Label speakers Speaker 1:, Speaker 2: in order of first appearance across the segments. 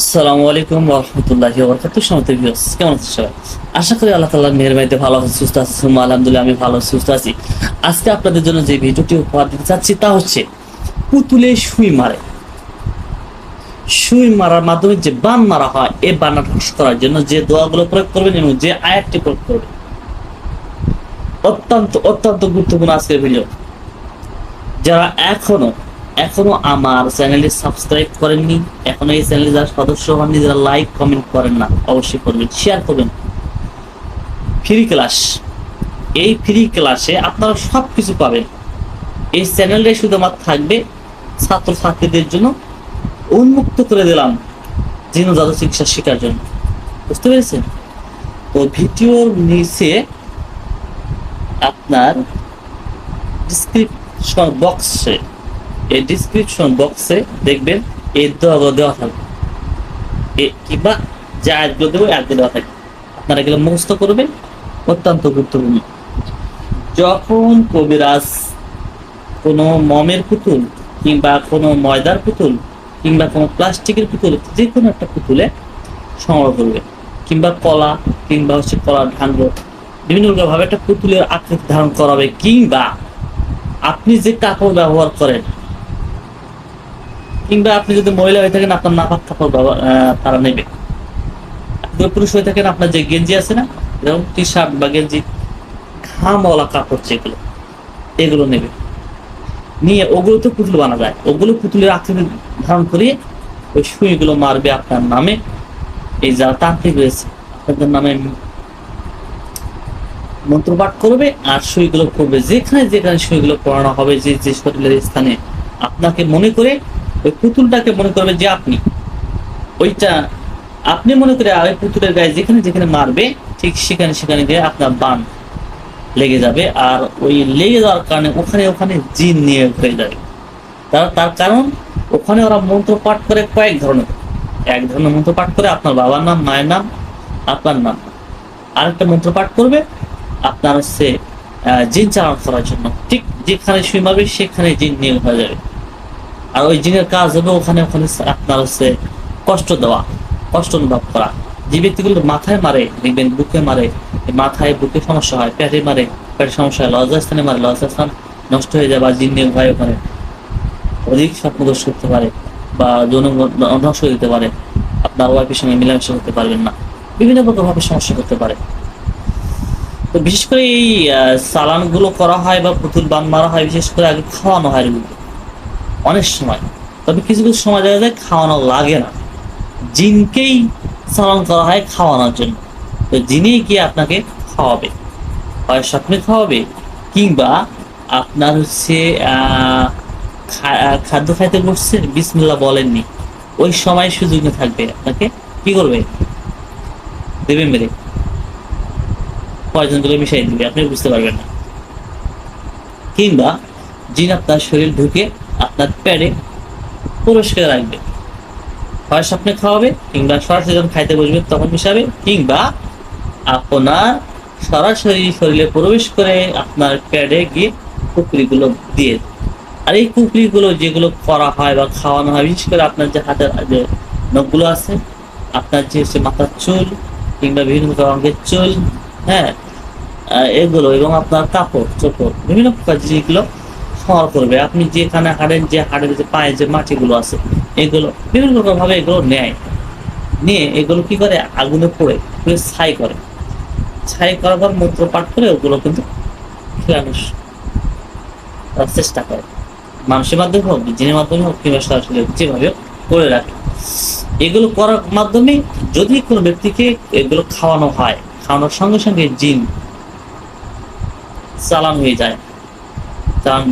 Speaker 1: আসসালামু আলাইকুম রহমতুল্লাহ কেমন সবাই? আশা করি আল্লাহ ভালো সুস্থ আলহামদুলিল্লাহ আমি ভালো, সুস্থ আছি। আজকে আপনাদের জন্য যে ভিডিওটি উপহার দিতে চাচ্ছি তা হচ্ছে পুতুলে সুই মারে। সুই মারার মাধ্যমে যে বান মারা হয় এই বানটা ধ্বংস করার জন্য যে দোয়াগুলো প্রয়োগ করবেন এবং যে আয়াতটি প্রয়োগ করবেন। অত্যন্ত অত্যন্ত গুরুত্বপূর্ণ আজকের ভিডিও যারা এখনও এখনও আমার চ্যানেলটি সাবস্ক্রাইব করেননি, এখনও এই চ্যানেলে যারা সদস্য হননি যারা লাইক কমেন্ট করেন না, অবশ্যই করবেন শেয়ার করবেন। ফ্রি ক্লাস এই ফ্রি ক্লাসে আপনারা সব কিছু পাবেন। এই চ্যানেলটাই শুধুমাত্র থাকবে ছাত্র ছাত্রীদের জন্য উন্মুক্ত করে দিলাম জিন জাদু চিকিৎসা শেখার জন্য। বুঝতে পেরেছেন? তো ভিডিওর নিচে আপনার ডিসক্রিপশন বক্সে এই ডিসক্রিপশন বক্সে দেখবেন এই দেওয়া দেওয়া থাকবে। কিংবা যে আয়াতগুলো দেবো আয়াতগুলো দেওয়া থাকবে। আপনারা এগুলো মুখস্থ করবেন, অত্যন্ত গুরুত্বপূর্ণ। যখন কবিরাজ কোনো মমের পুতুল কিংবা কোনো ময়দার পুতুল কিংবা কোনো প্লাস্টিকের পুতুল যে কোনো একটা পুতুলে সংগ্রহ করবে কিংবা কলা, কিংবা হচ্ছে কলার ঢাঙ্গ বিভিন্ন ভাবে একটা পুতুলের আকৃতি ধারণ করাবে কিংবা আপনি যে কাপড় ব্যবহার করেন কিংবা আপনি যদি মহিলা হয়ে থাকেন, আপনার নাপাক ব্যবহার তারা নেবে। পুরুষ হয়ে থাকেন, আপনার যে গেঞ্জি আছে না, যেমন টি শার্ট বা গেঞ্জি, ঘামওয়ালা কাপড় যেগুলো, এগুলো নেবে। নিয়ে ওগুলো তো পুতুল বানা যায়। ওগুলো পুতুলের আকৃতি ধারণ করিয়ে ওই সুইগুলো মারবে আপনার নামে। এই যারা তান্ত্রিক রয়েছে আপনাদের নামে মন্ত্রপাঠ করবে আর সুইগুলো করবে। যেখানে যেখানে সুইগুলো পড়ানো হবে, যে যে শরীরের স্থানে আপনাকে মনে করে ওই পুতুলটাকে মনে করবে যে আপনি। ওইটা আপনি মনে করে ওই পুতুলের গায়ে যেখানে যেখানে মারবে, ঠিক সেখানে সেখানে গিয়ে আপনার বান লেগে যাবে আর ওই লেগে যাওয়ার কারণে ওখানে ওখানে জিন নিয়ে হয়ে যাবে। তার তার কারণ ওখানে ওরা মন্ত্র পাঠ করে কয়েক ধরনের। এক ধরনের মন্ত্র পাঠ করে আপনার বাবার নাম, মায়ের নাম, আপনার নাম। আরেকটা মন্ত্র পাঠ করবে আপনার হচ্ছে জিন চালান করার জন্য। ঠিক যেখানে শুয়ে মারবে সেখানে জিন নিয়োগ হয়ে যাবে। আর ওই জিনের কাজ হবে ওখানে ওখানে আপনার হচ্ছে কষ্ট দেওয়া, কষ্ট অনুভব করা। যে ব্যক্তিগুলো মাথায় মারে, দেখবেন বুকে মারে মাথায় বুকে সমস্যা হয়, পেটে মারে, পেটে সমস্যা হয় লজ্জা স্থানে মারে লজ্জা স্থান নষ্ট হয়ে যায় বা জিন নিয়োগ হয় ওখানে অধিক স্বপ্নদোষ করতে পারে বা যৌন ধ্বংস দিতে পারে। আপনার ওয়াইফের সঙ্গে মিলামেশা করতে পারবেন না। বিভিন্ন রকম ভাবে সমস্যা করতে পারে। তো বিশেষ করে এই চালানগুলো করা হয় বা পুতুল বান মারা হয়, বিশেষ করে আগে খাওয়ানো হয় রোগীকে অনেক সময়। তবে কিছু কিছু সময় দেখা যায় খাওয়ানো লাগে না। জিনকেই চালান করা হয় খাওয়ানোর জন্য। তো জিনেই গিয়ে আপনাকে খাওয়াবে। হয় স্বপ্নে খাওয়াবে কিংবা আপনার হচ্ছে খাদ্য খাইতে বসছেন বিসমিল্লাহ বলেননি। ওই সময় সুযোগে থাকবে। আপনাকে কি করবে? দেবে মেরে। পয়জনগুলো মিশাই দিবে। আপনি বুঝতে পারবেন না। কিংবা জিন আপনার শরীর ঢুকে আপনার প্যাডে পুরস্কার রাখবে। হয় স্বপ্নে খাওয়াবে, কিংবা সরাসরি যখন খাইতে বসবে, তখন মিশাবে, কিংবা আপনার সরাসরি শরীরে প্রবেশ করে আপনার প্যাডে গিয়ে কুকরিগুলো দিয়ে আর এই কুকরিগুলো যেগুলো করা হয় বা খাওয়ানো হয়, বিশেষ করে আপনার যে হাতের, যে নখগুলো আছে, আপনার যে হচ্ছে মাথার চুল, কিংবা বিভিন্ন রঙের চুল হ্যাঁ এগুলো এবং আপনার কাপড়, চোপড়, বিভিন্ন প্রকার জিনিসগুলো সংগ্রহ করবে। আপনি যেখানে হাড়ের যে হাড়ের যে পায়ে যে মাটিগুলো আছে, এগুলো বিভিন্ন রকম ভাবে এগুলো নেয়। নিয়ে এগুলো কি করে? আগুনে পড়ে পুরো ছাই করে। ছাই করার পর মন্ত্র পাঠ করে ওগুলো কিন্তু চেষ্টা করে। মানুষের মাধ্যমে হোক জিনের মাধ্যমে হোক, কিংবা সরাসরি যেভাবে করে রাখে। এগুলো করার মাধ্যমে যদি কোনো ব্যক্তিকে এগুলো খাওয়ানো হয়, খাওয়ানোর সঙ্গে সঙ্গে জিন চালান হয়ে যায়।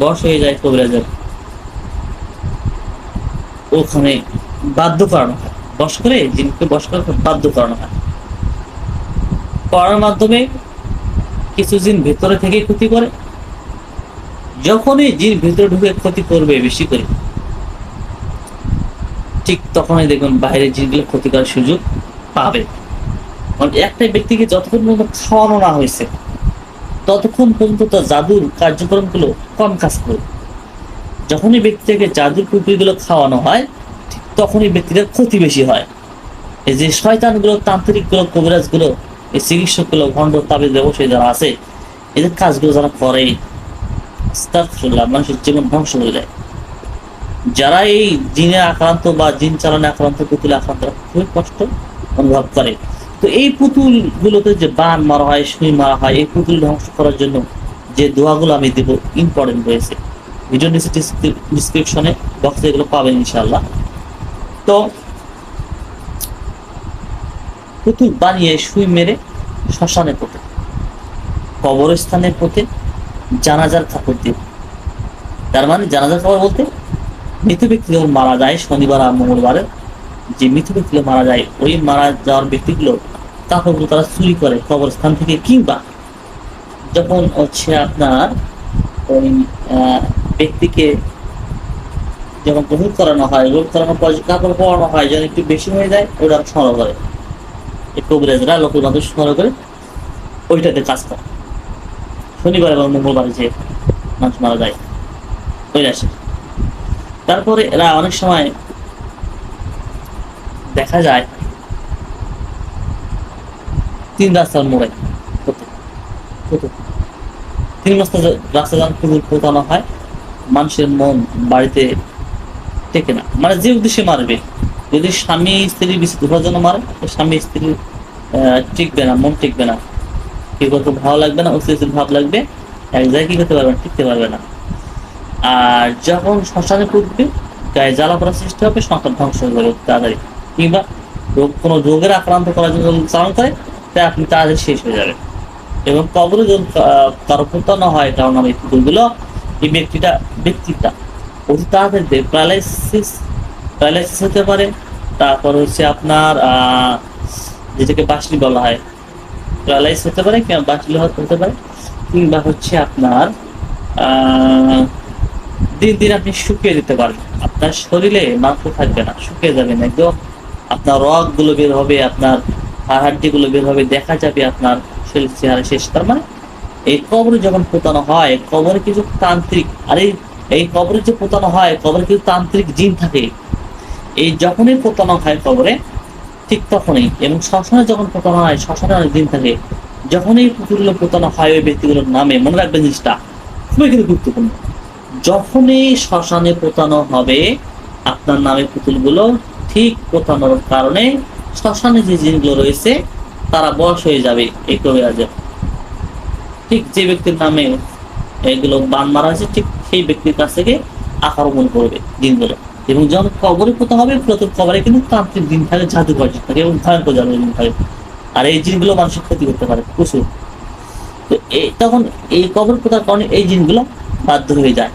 Speaker 1: বশ হয়ে যায় কবিরাজের। ওখানে বাধ্য করানো হয়। বশ করে জিনকে বশ করে বাধ্য করানো হয়। করার মাধ্যমে কিছু জিন ভেতরে থেকে ক্ষতি করে। যখনই জিন ভেতরে ঢুকে ক্ষতি করবে বেশি করে। ঠিক তখনই দেখুন বাইরের জিনগুলো ক্ষতি করার সুযোগ পাবে। একটা ব্যক্তিকে যতক্ষণ পর্যন্ত খাওয়ানো না হয়েছে ততক্ষণ পর্যন্ত তার জাদুর কার্যক্রমগুলো কম কাজ করবে যখনই ব্যক্তিকে জাদুর পুকুরিগুলো খাওয়ানো হয়, ঠিক তখনই ব্যক্তিটার ক্ষতি বেশি হয়। এই যে শয়তানগুলো, তান্ত্রিকগুলো, কবিরাজগুলো, এই চিকিৎসকগুলো, ভণ্ড, তাবিজ ব্যবসায়ী যারা আছে, এদের কাজগুলো যারা করে মানুষের জীবন ধ্বংস হয়ে যায়। যারা এই জিনে আক্রান্ত বা জিন চালানে আক্রান্ত পুতুলে আক্রান্ত, খুবই কষ্ট অনুভব করে। তো এই পুতুল গুলোতে যে বান মারা হয়, সুই মারা হয়, এই পুতুল ধ্বংস করার জন্য যে দোয়াগুলো আমি দেব ইম্পর্টেন্ট রয়েছে। ভিডিও ডিসক্রিপশনে বক্সে এগুলো পাবেন ইনশাল্লাহ তো পুতুল বানিয়ে সুই মেরে শ্মশানে পোতে, কবরস্থানে পোতে, জানাজার কাপড় দিয়ে। তার মানে জানাজার কাপড় বলতে মৃত ব্যক্তি মারা যায় শনিবার আর মঙ্গলবারে যে মৃত ব্যক্তিগুলো মারা যায়, ওই মারা যাওয়ার ব্যক্তিগুলো কাপড়গুলো তারা চুরি করে কবরস্থান থেকে, কিংবা যখন হচ্ছে আপনার ওই ব্যক্তিকে যখন গোসল করানো হয় গোসল করানোর পর কাপড় পরানো হয়, যেন একটু বেশি হয়ে যায় ওটা সংগ্রহ করে। এই কবিরাজরা লোকের মানুষ সংগ্রহ করে ওইটাতে কাজ করে। শনিবার এবং মঙ্গলবারে যে মানুষ মারা যায় ওই রাশি তারপরে এরা অনেক সময় দেখা যায় তিন রাস্তার মোড়ে। তিন রাস্তা রাস্তা যখন পুকুর পোতানো হয়, মানুষের মন বাড়িতে টেকে না। মানে যে উদ্দেশ্যে মারবে, যদি স্বামী, স্ত্রী দুটোর জন্য মারে স্বামী, স্ত্রী টিকবে না, মন টিকবে না। কি করতে ভালো লাগবে না অস্থির ভাব লাগবে, এক জায়গায় কি করতে পারবে না, টিকতে পারবে না। আর যখন শ্মশানে পুঁতবে, গায়ে জ্বালা করার সৃষ্টি হবে সংসার ধ্বংস হয়ে যাবে, তাড়াতাড়ি। কিংবা কোনো রোগের আক্রান্ত করার জন্য চালন করে তাই আপনি তাড়াতাড়ি শেষ হয়ে যাবে এবং কবরে যখন আহ, কারও হয় কারণ আমি পুতুলগুলো এই ব্যক্তিটা ব্যক্তিটা অতি তাড়াতাড়ি প্যারালাইসিস প্যারালাইসিস হতে পারে তারপর হচ্ছে আপনার যেটাকে বাসলি বলা হয়। প্যারালাইস হতে পারে কিংবা বাসলি হতে পারে কিংবা হচ্ছে আপনার দিন দিন আপনি শুকিয়ে দিতে পারবেন। আপনার শরীরে মাংস থাকবে না শুকিয়ে যাবেন একদম আপনার রগগুলো বের হবে আপনার হাড্ডি গুলো বের দেখা যাবে আপনার শরীর চেহারা শেষ, তার মানে এই কবরে যখন পোতানো হয়, কবরে কিছু তান্ত্রিক, আর এই কবরে যে পোতানো হয়, কবরে কিছু তান্ত্রিক জিন থাকে, এই যখনই পোতানো হয় কবরে, ঠিক তখনই এবং শ্মশানে যখন পোতানো হয়, শ্মশানে অনেক দিন থাকে, যখনই পুতুলগুলো পোতানো হয়, ওই ব্যক্তিগুলোর নামে মনে রাখবেন জিনিসটা খুবই কিন্তু গুরুত্বপূর্ণ। যখনই শ্মশানে পোতানো হবে, আপনার নামে পুতুলগুলো ঠিক পোতানোর কারণে শ্মশানে যে জিনগুলো রয়েছে, তারা বয়স হয়ে যাবে এই কবিরাজের ঠিক যে ব্যক্তির নামে এগুলো বান মারা আছে ঠিক সেই ব্যক্তির কাছ থেকে আক্রমণ করবে জিনগুলো। এবং যখন কবরে পোতা হবে প্রথম কবরে কিন্তু তান্ত্রিক দিন থাকে, জাদুঘর জিন থাকে, এবং ভয়ঙ্কর জাদুঘর জিন থাকে। আর এই জিনগুলো মানুষের ক্ষতি করতে পারে, প্রচুর। তো এই তখন এই কবর পোতার কারণে এই জিনগুলো বাধ্য হয়ে যায়।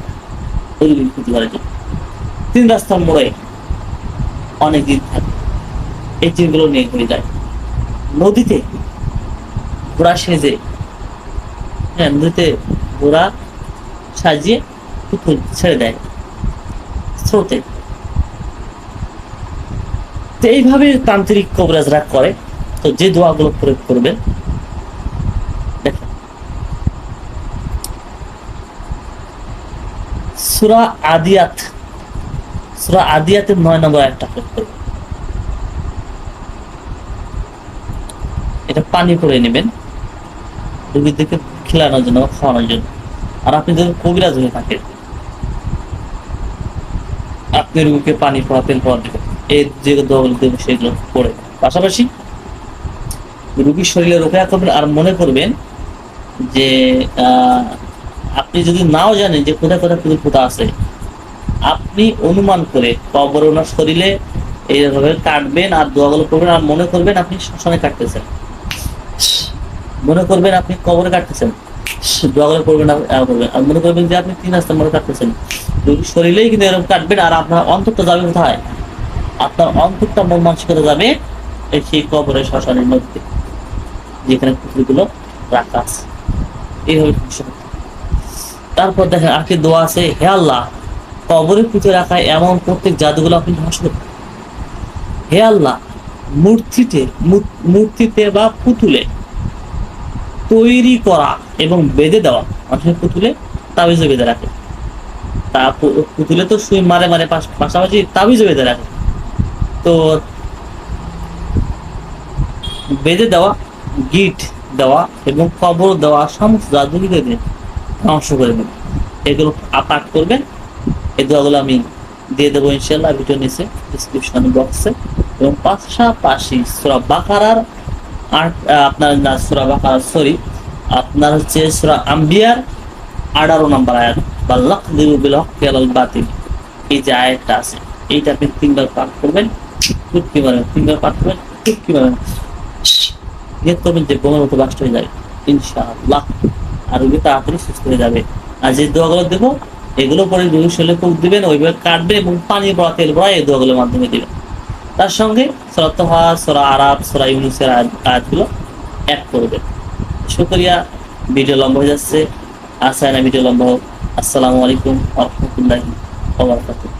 Speaker 1: ওইগুলি ক্ষতি জন্য তিন রাস্তার মোড়ে অনেক দিন থাকে। এই জিনগুলো নিয়ে ঘুরে যায়। নদীতে ঘোড়া সেজে হ্যাঁ নদীতে ঘোড়া সাজিয়ে পুতুল ছেড়ে দেয় স্রোতে। তো এইভাবে তান্ত্রিক কবিরাজরা করে। তো যে দোয়াগুলো প্রয়োগ করবেন সুরা আদিয়াত, সুরা আদিয়াতের নয় নম্বর একটা প্রয়োগ করবেন। এটা পানি করে নেবেন। রোগীদেরকে খেলানোর জন্য বা খাওয়ানোর জন্য। আর আপনি যদি কবিরাজ হয়ে থাকেন, আপনি রোগীকে পানি পড়া, তেল পড়া দেবেন। এই যে দল দেবেন সেগুলো পড়ে পাশাপাশি রুগীর শরীরে রোগা করবেন আর মনে করবেন যে আপনি যদি নাও জানেন যে কোথায় কোথায় পুতুল পোতা আছে, আপনি অনুমান করে কবর ওনার শরীরে এইভাবে কাটবেন আর দোয়াগুলো করবেন আর মনে করবেন আপনি শ্মশানে কাটতেছেন মনে করবেন আপনি কবরে কাটতেছেন। দোয়াগুলো করবেন করবেন। আর মনে করবেন যে আপনি তিন রাস্তার মধ্যে কাটতেছেন। শরীরেই কিন্তু এরকম কাটবেন আর আপনার অন্তরটা যাবে কোথায়? আপনার অন্তরটা মন মানসিকতা যাবে সেই কবরের শ্মশানের মধ্যে, যেখানে পুতুলগুলো রাখা আছে। এইভাবে। তারপর দেখেন আর কি দোয়া আছে, হে আল্লাহ কবরে পুঁতে রাখা এমন প্রত্যেক জাদুগুলো আপনি ধ্বংস করুন হে আল্লাহ, মূর্তিতে মূর্তিতে বা পুতুলে তৈরি করা এবং বেঁধে দেওয়া। মানুষের পুতুলে তাবিজে বেঁধে রাখে। তা পুতুলে তো সুই মারে মারে পাশ- পাশাপাশি তাবিজে বেঁধে রাখে। তো বেঁধে দেওয়া, গিট দেওয়া এবং কবর দেওয়া সমস্ত জাদুঘরে ধ্বংস করে দেবেন এগুলো পাঠ করবেন। এই দোয়াগুলো আমি দিয়ে দেবো ইনশাল্লাহ ভিডিও নিচে ডিসক্রিপশন বক্সে এবং পাশাপাশি সুরা বাকারার আপনার সুরা বাকারার সরি আপনার হচ্ছে সুরা আম্বিয়ার আঠারো নম্বর আয়াত বা লক বাতিল। এই যে আয়াতটা আছে, এইটা আপনি তিনবার পাঠ করবেন চুটকি মারবেন তিনবার পাঠ করবেন চুটকি মারবেন নিয়ত করবেন যে বোমের মতো বাস্ট হয়ে যাবে ইনশাআল্লাহ। আর রোগী তাড়াতাড়ি সুস্থ হয়ে যাবে। আর যে দোয়াগুলো দেবো, এগুলো পরে রোগীর শরীরে ফুক দিবেন, ওইভাবে কাটবেন এবং পানি পড়া তেল পড়া এই দোয়াগুলোর মাধ্যমে দিবেন। তার সঙ্গে সরাতহা সোরা আরাব সোরা ইউনুসের আয়াত- আয়াতগুলো অ্যাড করবেন শুক্রিয়া, ভিডিও লম্বা হয়ে যাচ্ছে। আসায় না ভিডিও লম্বা হোক। আসসালামু আলাইকুম রহমতুল্লাহি